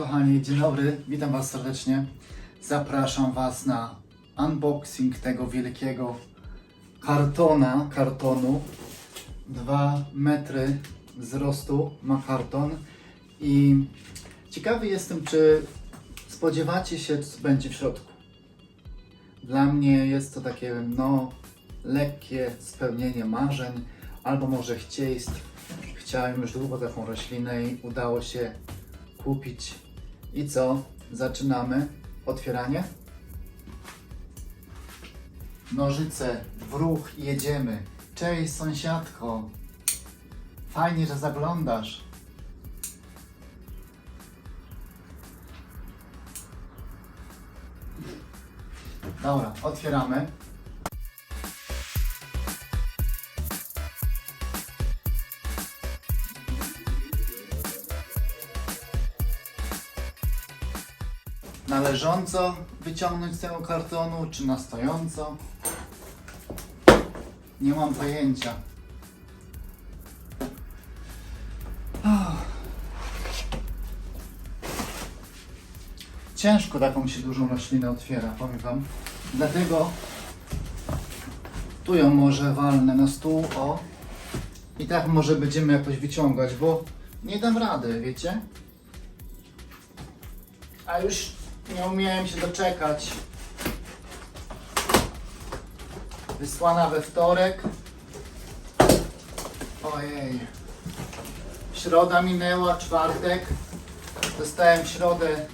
kochani, dzień dobry, witam Was serdecznie. Zapraszam Was na unboxing tego wielkiego kartona, kartonu. 2 metry wzrostu ma karton i ciekawy jestem, czy spodziewacie się, co będzie w środku. Dla mnie jest to takie, no, lekkie spełnienie marzeń, albo może chcieństw. Chciałem już długo taką roślinę i udało się kupić. I co? Zaczynamy otwieranie. Nożyce w ruch jedziemy. Cześć sąsiadko. Fajnie, że zaglądasz. Dobra, otwieramy. Na leżąco wyciągnąć z tego kartonu, czy na stojąco? Nie mam pojęcia. Ciężko taką się dużą roślinę otwiera, powiem Wam. Dlatego tu ją może walnę na stół, o. I tak może będziemy jakoś wyciągać, bo nie dam rady, wiecie? A już nie umiałem się doczekać. Wysłana we wtorek. Ojej. Środa minęła, czwartek. Dostałem środę.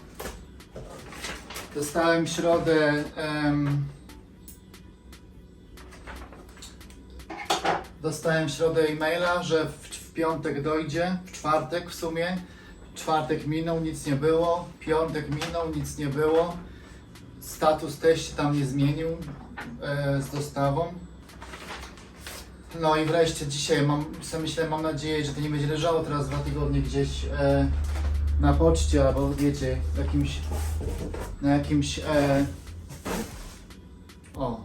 Dostałem środę. em, dostałem środę e-maila, że w, w piątek dojdzie, w czwartek w sumie. Czwartek minął, nic nie było. Piątek minął, nic nie było. Status też się tam nie zmienił e, z dostawą. No i wreszcie dzisiaj mam, sobie myślę, mam nadzieję, że to nie będzie leżało teraz dwa tygodnie gdzieś e, na poczcie albo wiecie, jakimś, na jakimś, e, o,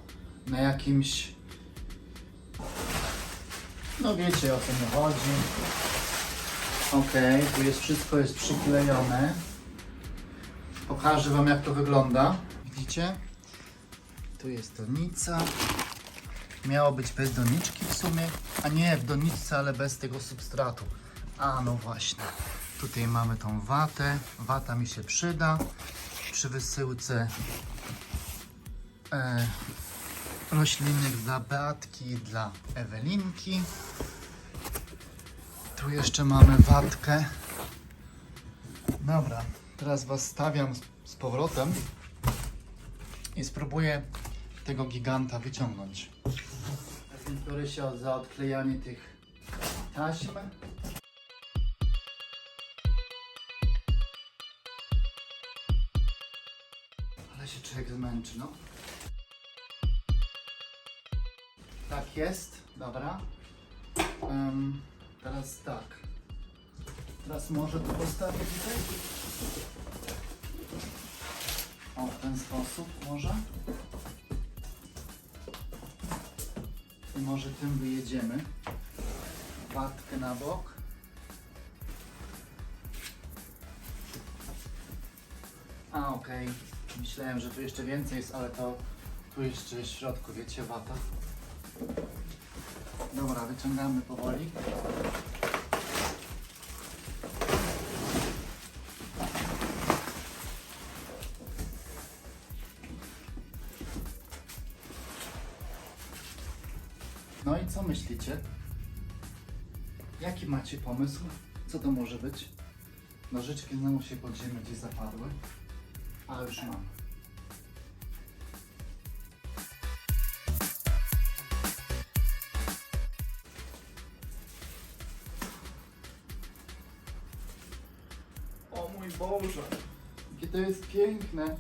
na jakimś, no wiecie o co mi chodzi. Okej, tu jest wszystko jest przyklejone. Pokażę Wam jak to wygląda. Widzicie? Tu jest donica. Miało być bez doniczki w sumie, a nie w doniczce, ale bez tego substratu. A no właśnie. Tutaj mamy tą watę. Wata mi się przyda przy wysyłce e, roślinek dla Beatki i dla Ewelinki. Tu jeszcze mamy watkę. Dobra, teraz Was stawiam z, powrotem i spróbuję tego giganta wyciągnąć. Się za odklejanie tych taśm. Ale się człowiek zmęczy, no. Tak jest, dobra. Em, teraz tak. Teraz może to postawię tutaj. O, w ten sposób może. I może tym wyjedziemy. Watkę na bok. A, okej. Myślałem, że tu jeszcze więcej jest, ale to tu jeszcze w środku, wiecie, wata. Dobra, wyciągamy powoli. No i co myślicie? Jaki macie pomysł? Co to może być? Nożyczki znowu się pod ziemię gdzieś zapadły, ale już mam. Boże, jakie to jest piękne.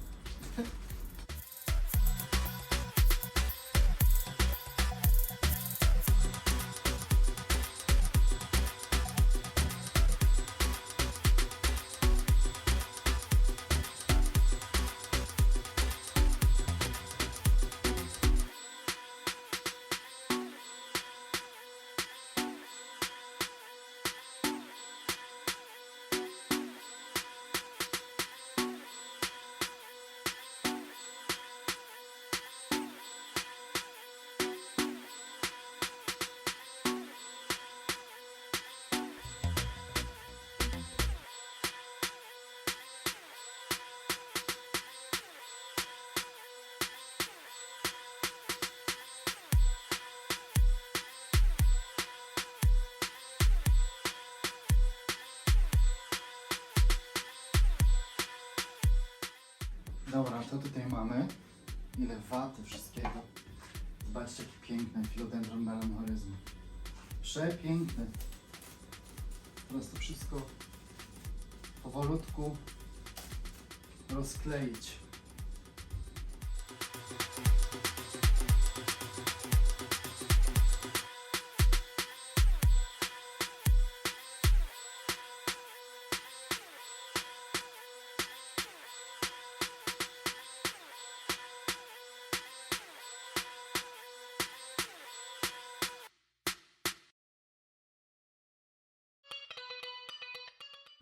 Dobra, to tutaj mamy. Ile waty wszystkiego. Zobaczcie, jaki piękny filodendron melanchoryzmu. Przepiękny. Teraz to wszystko powolutku rozkleić.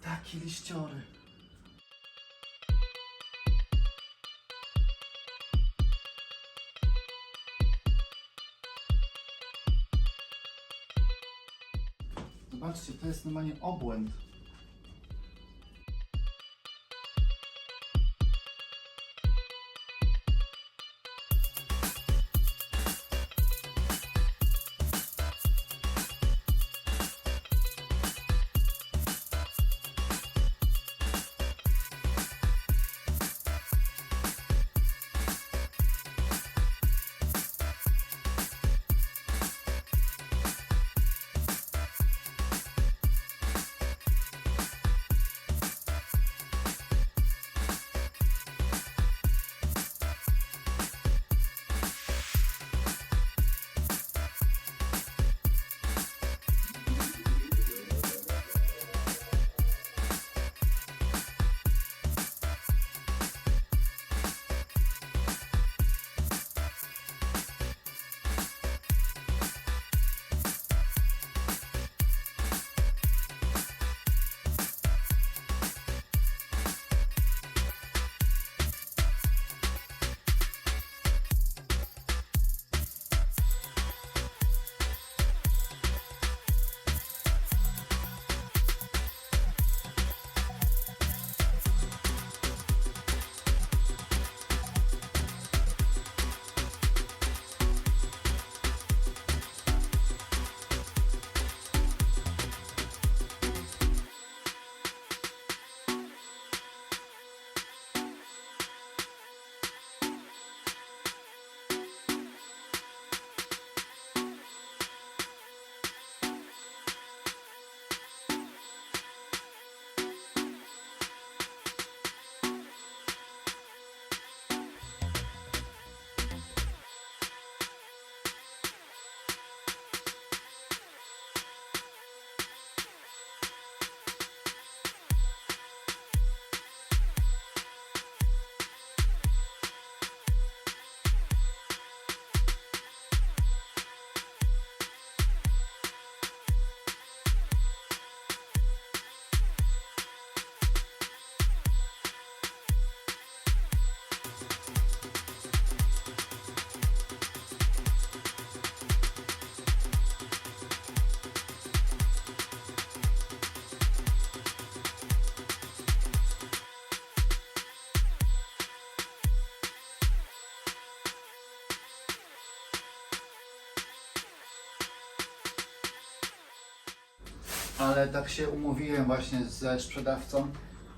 Takie liściory. Zobaczcie, to jest normalnie obłęd. Ale tak się umówiłem właśnie ze sprzedawcą,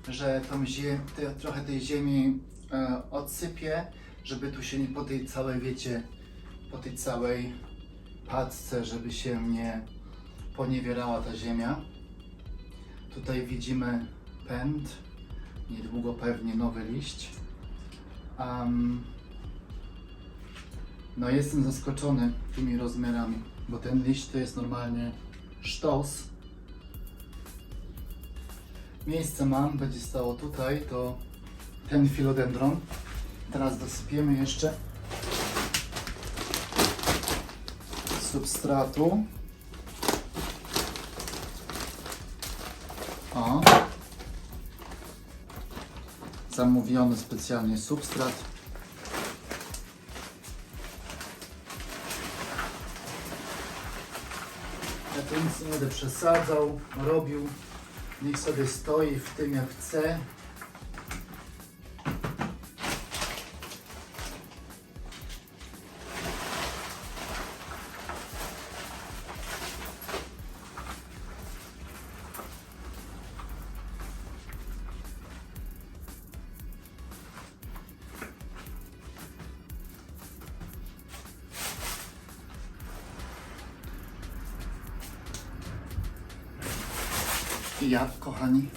że tą ziem, te, trochę tej ziemi e, odsypię, żeby tu się nie po tej całej, wiecie, po tej całej paczce, żeby się nie poniewierała ta ziemia. Tutaj widzimy pęd, niedługo pewnie nowy liść. Am, no jestem zaskoczony tymi rozmiarami, bo ten liść to jest normalnie sztos. Miejsce mam, będzie stało tutaj, to ten filodendron. Teraz dosypiemy jeszcze substratu. O. Zamówiony specjalnie substrat. Ja tu nic nie będę przesadzał, robił. Niech sobie stoi w tym jak chce. I jak, kochani?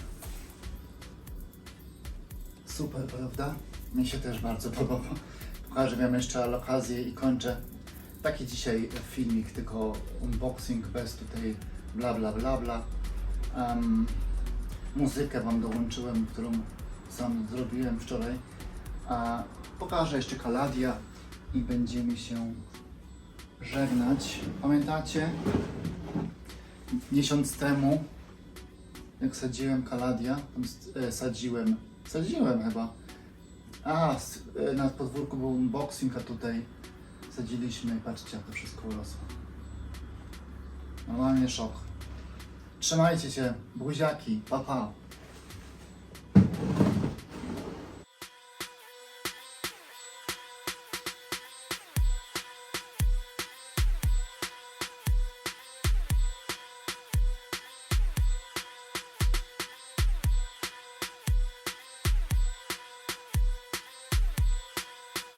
Super, prawda? Mi się też bardzo podoba. Pokażę Wam jeszcze okazję i kończę. Taki dzisiaj filmik, tylko unboxing bez tutaj bla bla bla bla. Em, muzykę Wam dołączyłem, którą sam zrobiłem wczoraj. A pokażę jeszcze Kaladia i będziemy się żegnać. Pamiętacie? Miesiąc temu, jak sadziłem Kaladia, e, sadziłem, sadziłem chyba. A, e, na podwórku był unboxing, a tutaj sadziliśmy i patrzcie, jak to wszystko urosło. Normalnie szok. Trzymajcie się, buziaki, pa pa.